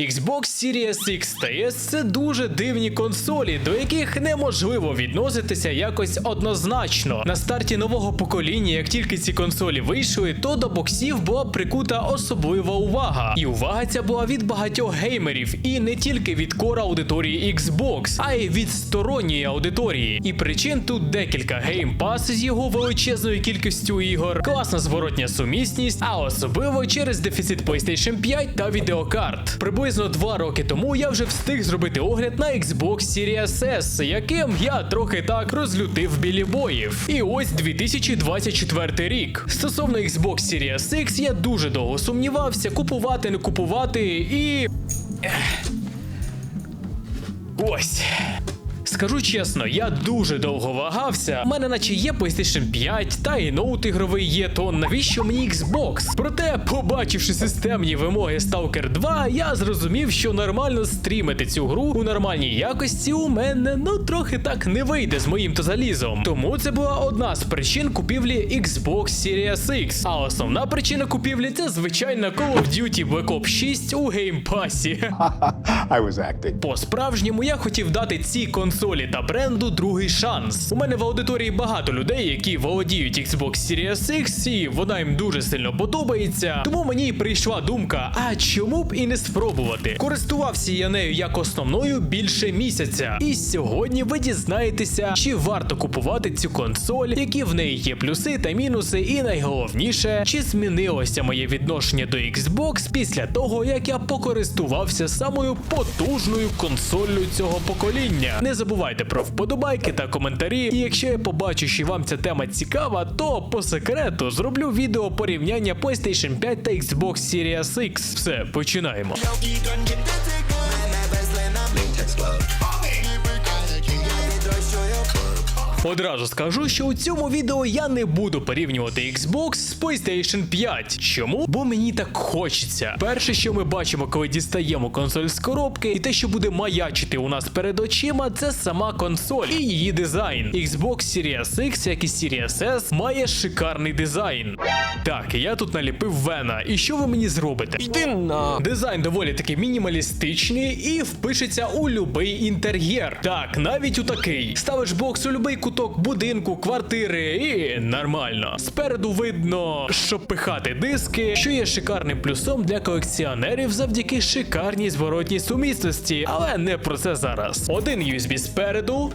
Xbox Series X та S – це дуже дивні консолі, до яких неможливо відноситися якось однозначно. На старті нового покоління, як тільки ці консолі вийшли, то до боксів була прикута особлива увага. І увага ця була від багатьох геймерів, і не тільки від кора аудиторії Xbox, а й від сторонньої аудиторії. І причин тут декілька: Game Pass з його величезною кількістю ігор, класна зворотня сумісність, а особливо через дефіцит PlayStation 5 та відеокарт. Приблизно два роки тому я вже встиг зробити огляд на Xbox Series S, яким я трохи так розлютив білі боїв. І ось 2024 рік. Стосовно Xbox Series X я дуже довго сумнівався, купувати, не купувати і. Ось. Скажу чесно, я дуже довго вагався. У мене наче є PlayStation 5, та і ноут ігровий є, то навіщо мені Xbox? Проте, побачивши системні вимоги Stalker 2, я зрозумів, що нормально стрімити цю гру у нормальній якості у мене ну трохи так не вийде з моїм то залізом. Тому це була одна з причин купівлі Xbox Series X. А основна причина купівлі це звичайно Call of Duty Black Ops 6 у геймпасі. I was. По-справжньому я хотів дати цій консолі та бренду другий шанс. У мене в аудиторії багато людей, які володіють Xbox Series X, і вона їм дуже сильно подобається. Тому мені прийшла думка: а чому б і не спробувати? Користувався я нею як основною більше місяця. І сьогодні ви дізнаєтеся, чи варто купувати цю консоль, які в неї є плюси та мінуси, і найголовніше, чи змінилося моє відношення до Xbox після того, як я покористувався самою потужною консоллю цього покоління. Не забувайте про вподобайки та коментарі. І якщо я побачу, що вам ця тема цікава, то по секрету зроблю відео порівняння PlayStation 5 та Xbox Series X. Все, починаємо. Одразу скажу, що у цьому відео я не буду порівнювати Xbox з PlayStation 5. Чому? Бо мені так хочеться. Перше, що ми бачимо, коли дістаємо консоль з коробки, і те, що буде маячити у нас перед очима, це сама консоль і її дизайн. Xbox Series X, як і Series S, має шикарний дизайн. Так, я тут наліпив Вена. І що ви мені зробите? Йди на. Дизайн доволі таки мінімалістичний і впишеться у любий інтер'єр. Так, навіть у такий. Ставиш бокс у любий куток будинку, квартири і нормально. Спереду видно, що пихати диски, що є шикарним плюсом для колекціонерів завдяки шикарній зворотній сумісності, але не про це зараз. Один USB спереду.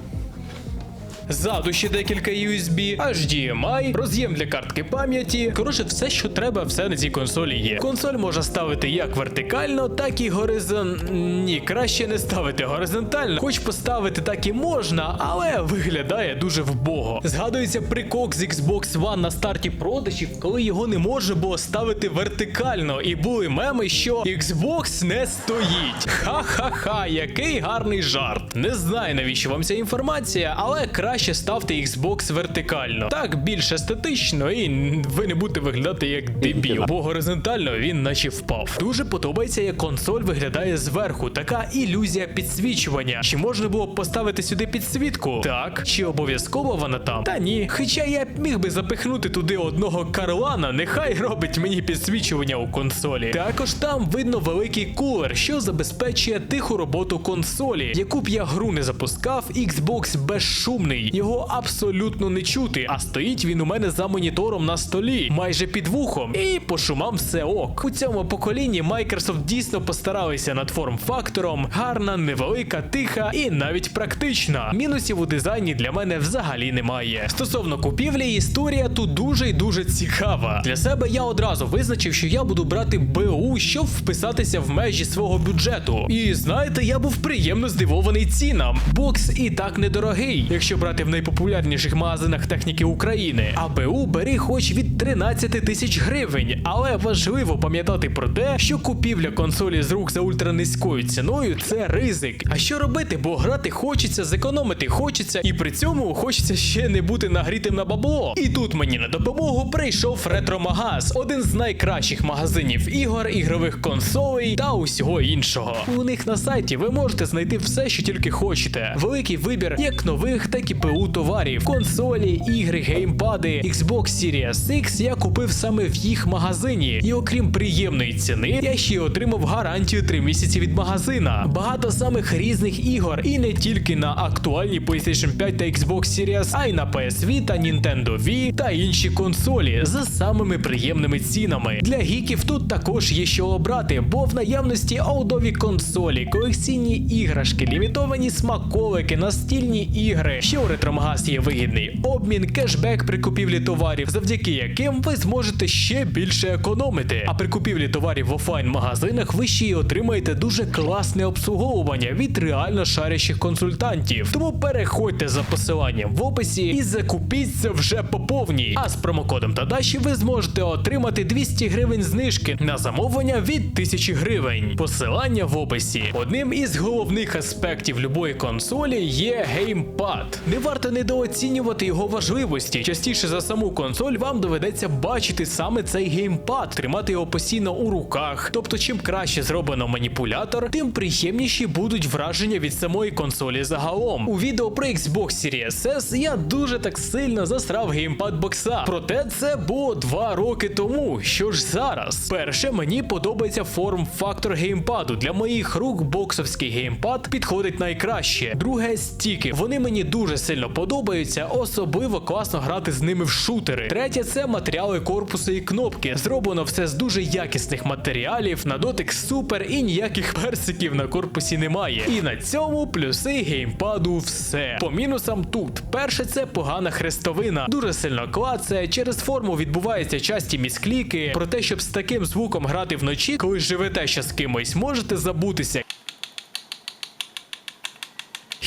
Ззаду ще декілька USB, HDMI, роз'єм для картки пам'яті. Коротше, все, що треба, все на цій консолі є. Консоль можна ставити як вертикально, так і горизон. Ні, краще не ставити горизонтально. Хоч поставити так і можна, але виглядає дуже вбого. Згадується прикок з Xbox One на старті продажів, коли його не можна було ставити вертикально, і були меми, що Xbox не стоїть. Ха-ха-ха, який гарний жарт. Не знаю навіщо вам ця інформація, але краще ставте Xbox вертикально. Так більш естетично, і ви не будете виглядати як дебіл. Бо горизонтально він наче впав. Дуже подобається, як консоль виглядає зверху. Така ілюзія підсвічування. Чи можна було б поставити сюди підсвітку? Так. Чи обов'язково вона там? Та ні. Хоча я б міг би запихнути туди одного карлана, нехай робить мені підсвічування у консолі. Також там видно великий кулер, що забезпечує тиху роботу консолі. Яку б я гру не запускав, Xbox безшумний. Його абсолютно не чути, а стоїть він у мене за монітором на столі, майже під вухом. І по шумам все ок. У цьому поколінні Microsoft дійсно постаралися над форм-фактором. Гарна, невелика, тиха і навіть практична. Мінусів у дизайні для мене взагалі немає. Стосовно купівлі, історія тут дуже і дуже цікава. Для себе я одразу визначив, що я буду брати БУ, щоб вписатися в межі свого бюджету. І знаєте, я був приємно здивований цінам. Бокс і так недорогий, якщо брати в найпопулярніших магазинах техніки України. А БУ бери хоч від 13 тисяч гривень. Але важливо пам'ятати про те, що купівля консолі з рук за ультранизькою ціною це ризик. А що робити? Бо грати хочеться, зекономити хочеться, і при цьому хочеться ще не бути нагрітим на бабло. І тут мені на допомогу прийшов Ретромагаз, один з найкращих магазинів ігор, ігрових консолей та усього іншого. У них на сайті ви можете знайти все, що тільки хочете. Великий вибір як нових, так і ПУ товарів, консолі, ігри, геймпади, Xbox Series X я купив саме в їх магазині. І окрім приємної ціни, я ще отримав гарантію 3 місяці від магазина. Багато самих різних ігор, і не тільки на актуальній PlayStation 5 та Xbox Series, а й на PS Vita, Nintendo Wii та інші консолі за самими приємними цінами. Для гіків тут також є що обрати, бо в наявності аудові консолі, колекційні іграшки, лімітовані смаколики, настільні ігри. Ще у ретромагаз є вигідний обмін, кешбек при купівлі товарів, завдяки яким ви зможете ще більше економити. А при купівлі товарів в офлайн магазинах ви ще й отримаєте дуже класне обслуговування від реально шарящих консультантів. Тому переходьте за посиланням в описі і закупіться вже по повній. А з промокодом Тадаші ви зможете отримати 200 гривень знижки на замовлення від 1000 гривень. Посилання в описі. Одним із головних аспектів любої консолі є геймпад. Не варто недооцінювати його важливості. Частіше за саму консоль вам доведеться бачити саме цей геймпад, тримати його постійно у руках. Тобто, чим краще зроблено маніпулятор, тим приємніші будуть враження від самої консолі загалом. У відео про Xbox Series S я дуже так сильно засрав геймпад бокса. Проте це було два роки тому. Що ж зараз? Перше, мені подобається форм-фактор геймпаду. Для моїх рук боксовський геймпад підходить найкраще. Друге, стіки. Вони мені дуже сильно подобаються, особливо класно грати з ними в шутери. Третє це матеріали корпусу і кнопки. Зроблено все з дуже якісних матеріалів, на дотик супер і ніяких персиків на корпусі немає. І на цьому плюси геймпаду все. По мінусам тут. Перше, це погана хрестовина. Дуже сильно клацає, через форму відбуваються часті міскліки. Про те, щоб з таким звуком грати вночі, коли живете ще з кимось, можете забутися.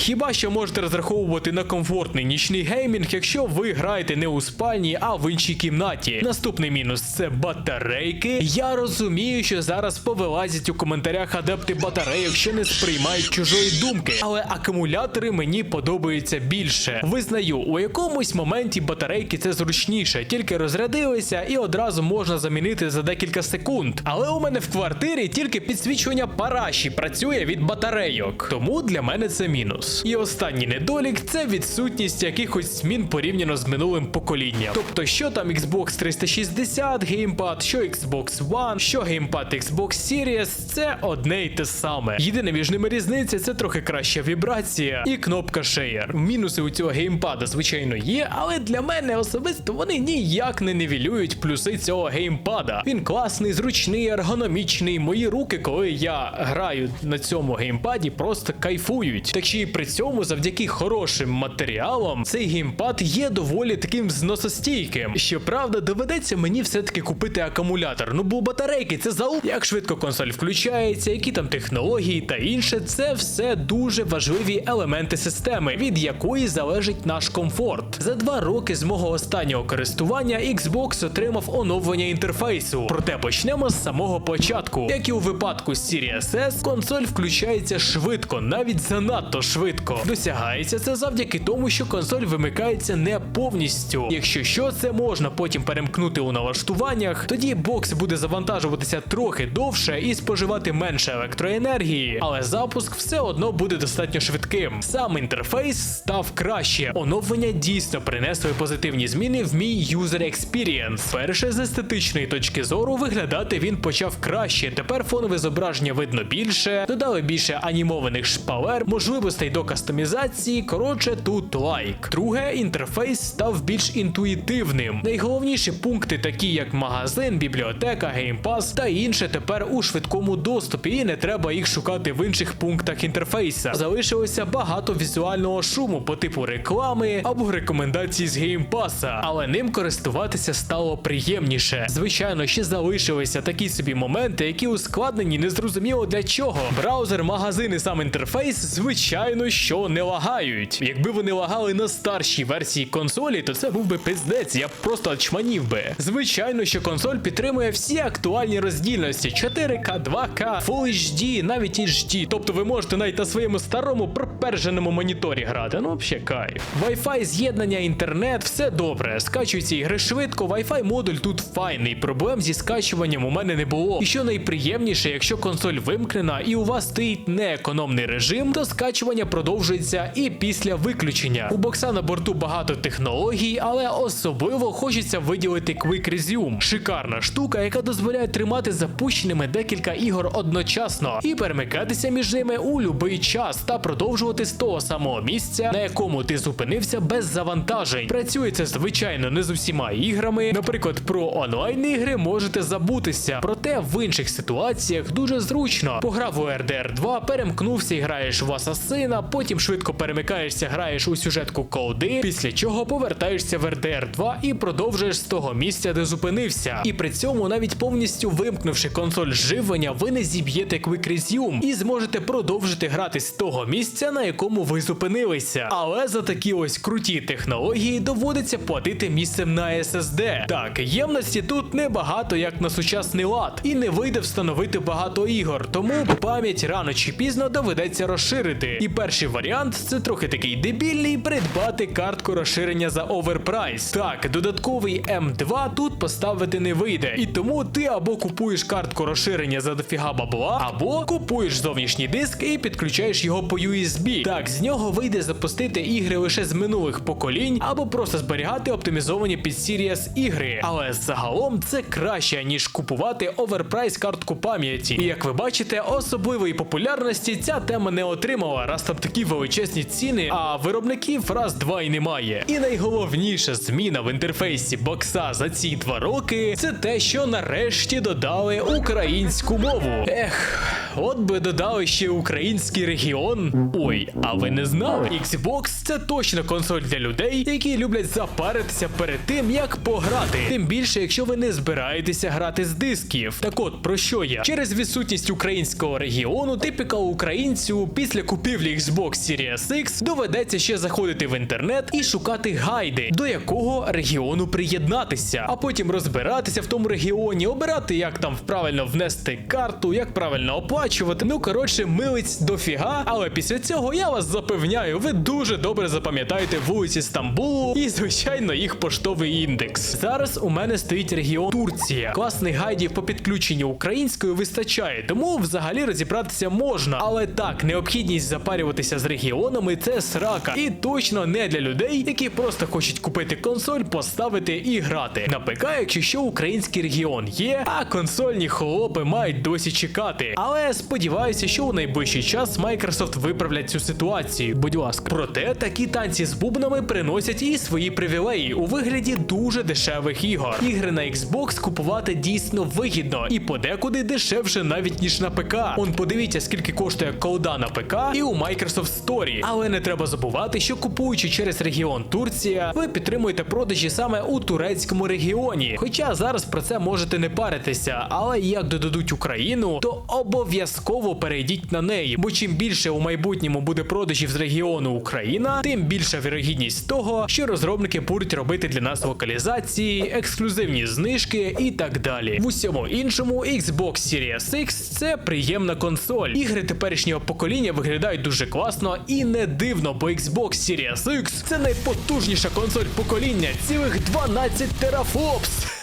Хіба що можете розраховувати на комфортний нічний геймінг, якщо ви граєте не у спальні, а в іншій кімнаті. Наступний мінус це батарейки. Я розумію, що зараз повилазять у коментарях адепти батарейок, що не сприймають чужої думки, але акумулятори мені подобаються більше. Визнаю, у якомусь моменті батарейки це зручніше, тільки розрядилися і одразу можна замінити за декілька секунд. Але у мене в квартирі тільки підсвічування параші працює від батарейок, тому для мене це мінус. І останній недолік це відсутність якихось змін порівняно з минулим поколінням. Тобто, що там Xbox 360 геймпад, що Xbox One, що геймпад Xbox Series, це одне й те саме. Єдине між ними різниця це трохи краща вібрація і кнопка Share. Мінуси у цього геймпада, звичайно, є, але для мене особисто вони ніяк не нівелюють плюси цього геймпада. Він класний, зручний, ергономічний. Мої руки, коли я граю на цьому геймпаді, просто кайфують. Так ще й при цьому, завдяки хорошим матеріалам, цей геймпад є доволі таким зносостійким. Щоправда, доведеться мені все-таки купити акумулятор. Ну бо батарейки це залуп. Як швидко консоль включається, які там технології та інше, це все дуже важливі елементи системи, від якої залежить наш комфорт. За два роки з мого останнього користування Xbox отримав оновлення інтерфейсу. Проте почнемо з самого початку. Як і у випадку з Series S, консоль включається швидко, навіть занадто швидко. Досягається це завдяки тому, що консоль вимикається не повністю. Якщо що, це можна потім перемкнути у налаштуваннях, тоді бокс буде завантажуватися трохи довше і споживати менше електроенергії, але запуск все одно буде достатньо швидким. Сам інтерфейс став краще. Оновлення дійсно принесли позитивні зміни в мій user experience. Перше з естетичної точки зору виглядати він почав краще. Тепер фонове зображення видно більше, додали більше анімованих шпалер, можливостей до кастомізації. Коротше, тут лайк. Друге, інтерфейс став більш інтуїтивним. Найголовніші пункти, такі як магазин, бібліотека, геймпас та інше, тепер у швидкому доступі, і не треба їх шукати в інших пунктах інтерфейса. Залишилося багато візуального шуму по типу реклами або рекомендацій з геймпаса, але ним користуватися стало приємніше. Звичайно, ще залишилися такі собі моменти, які ускладнені незрозуміло для чого. Браузер, магазин і сам інтерфейс, звичайно, що не лагають. Якби вони лагали на старшій версії консолі. то це був би пиздець, я просто очманів би. Звичайно, що консоль підтримує всі актуальні роздільності: 4К, 2К, Full HD, навіть HD. Тобто ви можете навіть на своєму старому проперженому моніторі грати. Ну, взагалі кайф. Wi-Fi з'єднання, інтернет, все добре. Скачуються ігри швидко, Wi-Fi модуль тут файний. Проблем зі скачуванням у мене не було. І що найприємніше, якщо консоль вимкнена і у вас стоїть неекономний режим, то скачування продовжується і після виключення. У бокса на борту багато технологій, але особливо хочеться виділити Quick Resume. Шикарна штука, яка дозволяє тримати запущеними декілька ігор одночасно і перемикатися між ними у будь-який час та продовжувати з того самого місця, на якому ти зупинився без завантажень. Працює це звичайно не з усіма іграми. Наприклад, про онлайн ігри можете забутися, проте в інших ситуаціях дуже зручно. Пограв у RDR 2, перемкнувся і граєш в Асасина, потім швидко перемикаєшся, граєш у сюжетку колди, після чого повертаєшся в RDR 2 і продовжуєш з того місця, де зупинився. І при цьому, навіть повністю вимкнувши консоль живлення, ви не зіб'єте Quick Resume і зможете продовжити грати з того місця, на якому ви зупинилися. Але за такі ось круті технології доводиться платити місцем на SSD. Так, ємності тут небагато, як на сучасний лад, і не вийде встановити багато ігор, тому пам'ять рано чи пізно доведеться розширити. І перший варіант це трохи такий дебільний придбати картку розширення за оверпрайс. Так, додатковий М2 тут поставити не вийде. І тому ти або купуєш картку розширення за дофіга бабла, або купуєш зовнішній диск і підключаєш його по USB. Так, з нього вийде запустити ігри лише з минулих поколінь, або просто зберігати оптимізовані під Series ігри. Але загалом це краще, ніж купувати оверпрайс картку пам'яті. І як ви бачите, особливої популярності ця тема не отримала, раз там такі величезні ціни, а виробників раз два і немає. І найголовніша зміна в інтерфейсі бокса за ці два роки це те, що нарешті додали українську мову. Ех, от би додали ще український регіон. Ой, а ви не знали? Xbox це точно консоль для людей, які люблять запаритися перед тим, як пограти. Тим більше, якщо ви не збираєтеся грати з дисків. Так от про що я? Через відсутність українського регіону, типіка українцю після купівлі Xbox Series X доведеться ще заходити в інтернет і шукати гайди, до якого регіону приєднатися, а потім розбиратися в тому регіоні, обирати, як там правильно внести карту, як правильно оплачувати. Ну коротше, милиць дофіга. Але після цього я вас запевняю, ви дуже добре запам'ятаєте вулиці Стамбулу і, звичайно, їх поштовий індекс. Зараз у мене стоїть регіон Турція. Класних гайдів по підключенню українською вистачає, тому взагалі розібратися можна. Але так, необхідність запарюватися з регіонами це срака. І точно не для людей, які просто хочуть купити консоль, поставити і грати. На ПК, якщо що, український регіон є, а консольні хлопи мають досі чекати. Але сподіваюся, що у найближчий час Microsoft виправлять цю ситуацію. Будь ласка. Проте такі танці з бубнами приносять і свої привілеї у вигляді дуже дешевих ігор. Ігри на Xbox купувати дійсно вигідно і подекуди дешевше навіть ніж на ПК. Он подивіться, скільки коштує колда на ПК і у Microsoft Store. Але не треба забувати, що купуючи через регіон Турція, ви підтримуєте продажі саме у турецькому регіоні. Хоча зараз про це можете не паритися, але як додадуть Україну, то обов'язково перейдіть на неї. Бо чим більше у майбутньому буде продажів з регіону Україна, тим більша вірогідність того, що розробники будуть робити для нас локалізації, ексклюзивні знижки і так далі. В усьому іншому Xbox Series X це приємна консоль. Ігри теперішнього покоління виглядають дуже класно і не дивно, бо Xbox Series X це найпотужніша консоль покоління, цілих 12 терафлопс.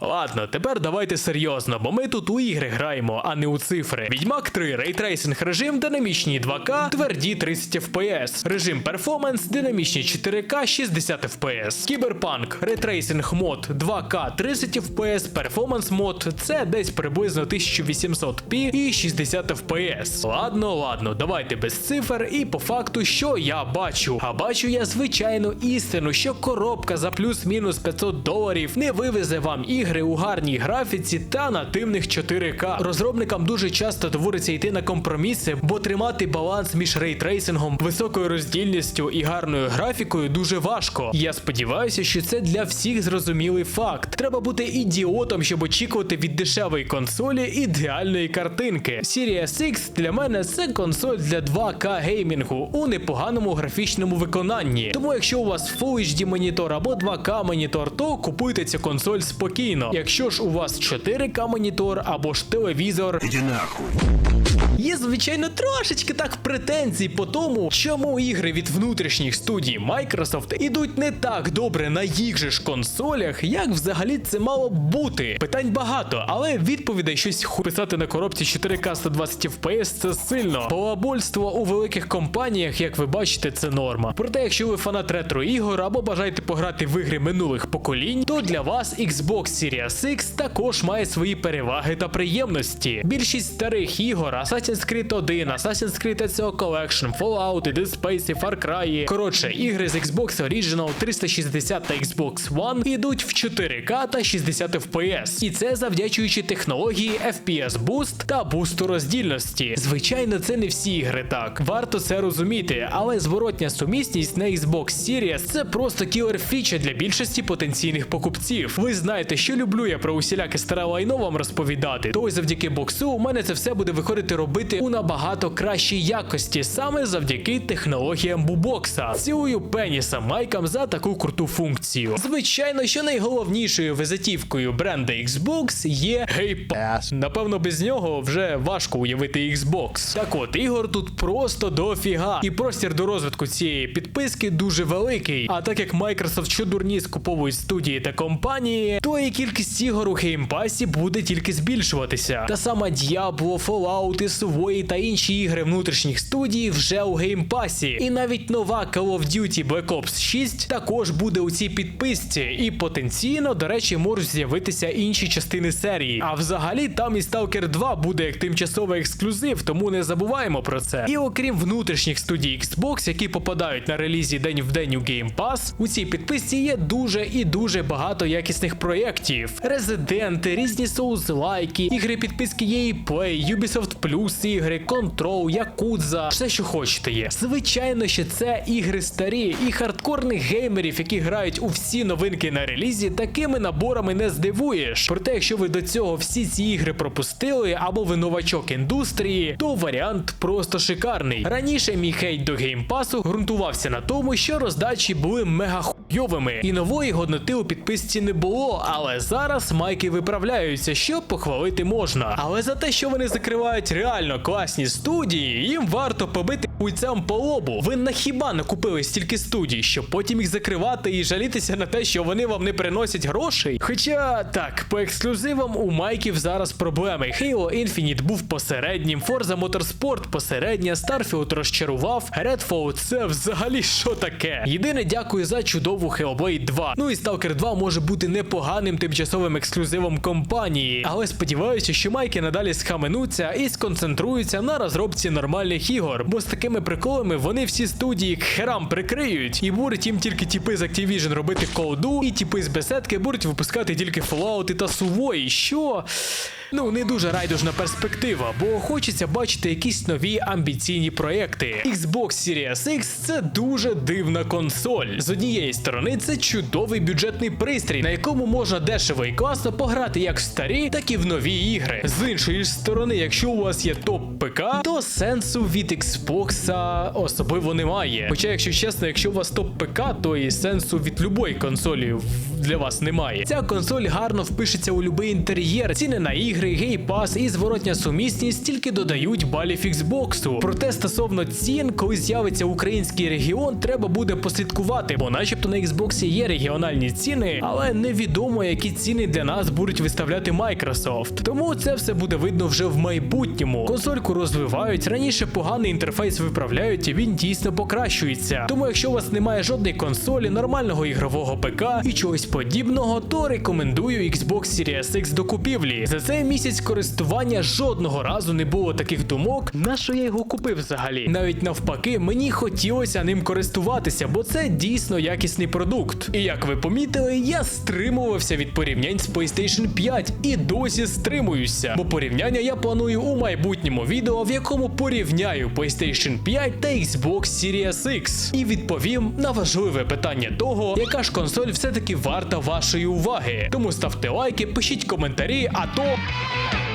Ладно, тепер давайте серйозно, бо ми тут у ігри граємо, а не у цифри. Відьмак 3 рейтрейсинг режим, динамічні 2К, тверді 30 FPS. Режим перформанс, динамічні 4К, 60 FPS. Кіберпанк, рейтрейсинг мод 2К 30 FPS, перформанс мод це десь приблизно 1800p і 60 FPS. Ладно, ладно, давайте без цифр і по факту, що я бачу. А бачу я звичайну істину, що коробка за плюс-мінус 500 доларів доларів не вивезе вам ігри у гарній графіці та нативних 4К. Розробникам дуже часто доводиться йти на компроміси, бо тримати баланс між рейтрейсингом, високою роздільністю і гарною графікою дуже важко. Я сподіваюся, що це для всіх зрозумілий факт. Треба бути ідіотом, щоб очікувати від дешевої консолі ідеальної картинки. Series X для мене це консоль для 2К геймінгу у непоганому графічному виконанні. Тому якщо у вас Full HD монітор або 2К монітор, то купуйте цю консоль спокійно. Якщо ж у вас 4К монітор або ж телевізор, Іди нахуй. Є, звичайно, трошечки так претензій по тому, чому ігри від внутрішніх студій Microsoft ідуть не так добре на їх же ж консолях, як взагалі це мало бути. Питань багато, але відповідей щось ху писати на коробці 4К 120 FPS це сильно. Балабольство у великих компаніях, як ви бачите, це норма. Проте, якщо ви фанат ретро ігор або бажаєте пограти в ігри минулих поколінь, то для вас Xbox Series X також має свої переваги та приємності. Більшість старих ігор Assassin's Creed 1, Assassin's Creed ECO Collection, Fallout, Dead Space, Far Cry. Коротше, ігри з Xbox Original 360 та Xbox One ідуть в 4К та 60 FPS. І це завдячуючи технології FPS Boost та бусту роздільності. Звичайно, це не всі ігри так. Варто це розуміти, але зворотня сумісність на Xbox Series це просто кілер фіча для більшості потенційних покупців. Ви знаєте, що люблю я про усіляке старе лайно вам розповідати. То й завдяки боксу у мене це все буде виходити робити у набагато кращій якості, саме завдяки технологіям бубокса. Цілую пеніса майкам за таку круту функцію. Звичайно, що найголовнішою визитівкою бренда Xbox є Pass. Напевно, без нього вже важко уявити Xbox. Так от, ігор тут просто дофіга. І простір до розвитку цієї підписки дуже великий. А так як Microsoft щодурні скуповують студії та компанії, то і кількість ігор у Pass буде тільки збільшуватися. Та сама Diablo, Fallout, Subway та інші ігри внутрішніх студій вже у Pass. І навіть нова Call of Duty Black Ops 6 також буде у цій підписці. І потенційно, до речі, можуть з'явитися інші частини серії. А взагалі там і Stalker 2 буде як тимчасовий ексклюзив, тому не забуваємо про це. І окрім внутрішніх студій Xbox, які попадають на релізі день в день у Game Pass, у цій підписці є дуже і дуже багато якісних проєктів: Резиденти, різні соузлайки, ігри підписки EA Play, Ubisoft Plus ігри, Control, Yakuza, все, що хочете є. Звичайно, що це ігри старі і хардкорних геймерів, які грають у всі новинки на релізі, такими наборами не здивуєш. Проте, якщо ви до цього всі ці ігри пропустили, або ви новачок індустрії, то варіант просто шикарний. Раніше мій хейт до геймпасу ґрунтувався на тому, що роздачі були мега хуйовими, і нової годноти у підписці не було. Але зараз майки виправляються, що похвалити можна. Але за те, що вони закривають реально класні студії, їм варто побити хуйцям по лобу. Ви на хіба не купили стільки студій, щоб потім їх закривати і жалітися на те, що вони вам не приносять грошей? Хоча так, по ексклюзивам у майків зараз проблеми. Halo Infinite був посереднім, Forza Motorsport посередня, Starfield розчарував, Redfall це взагалі що таке? Єдине дякую за чудову Hellblade 2. Ну і Stalker 2 може бути непоганим тимчасовим ексклюзивом компанії, але сподіваюся, що майки надалі схаменуться і сконцентруються на розробці нормальних ігор, бо з такими приколами вони всі студії к херам прикриють, і будуть їм тільки тіпи з Activision робити колду, і тіпи з беседки будуть випускати тільки Fallout та Сувої. що. Ну, не дуже райдужна перспектива, бо хочеться бачити якісь нові амбіційні проекти. Xbox Series X це дуже дивна консоль. З однієї сторони, це чудовий бюджетний пристрій, на якому можна дешево і класно пограти як в старі, так і в нові ігри. З іншої сторони, якщо у вас є топ ПК, то сенсу від Xbox особливо немає. Хоча, якщо чесно, якщо у вас топ ПК, то і сенсу від любої консолі для вас немає. Ця консоль гарно впишеться у будь-який інтер'єр, ціни на ігри, гейпас і зворотня сумісність тільки додають балів Xbox. Проте стосовно цін, коли з'явиться український регіон, треба буде послідкувати, бо начебто на Xbox є регіональні ціни, але невідомо, які ціни для нас будуть виставляти Microsoft. Тому це все буде видно вже в майбутньому. Консольку розвивають, раніше поганий інтерфейс виправляють, і він дійсно покращується. Тому, якщо у вас немає жодної консолі, нормального ігрового ПК і чогось подібного, то рекомендую Xbox Series X до купівлі. За цей місяць користування жодного разу не було таких думок, на що я його купив взагалі. Навіть навпаки, мені хотілося ним користуватися, бо це дійсно якісний продукт. І як ви помітили, я стримувався від порівнянь з PlayStation 5 і досі стримуюся. Бо порівняння я планую у майбутньому відео, в якому порівняю PlayStation 5 та Xbox Series X. І відповім на важливе питання того, яка ж консоль все-таки варта вашої уваги. Тому ставте лайки, пишіть коментарі, а то. Bye.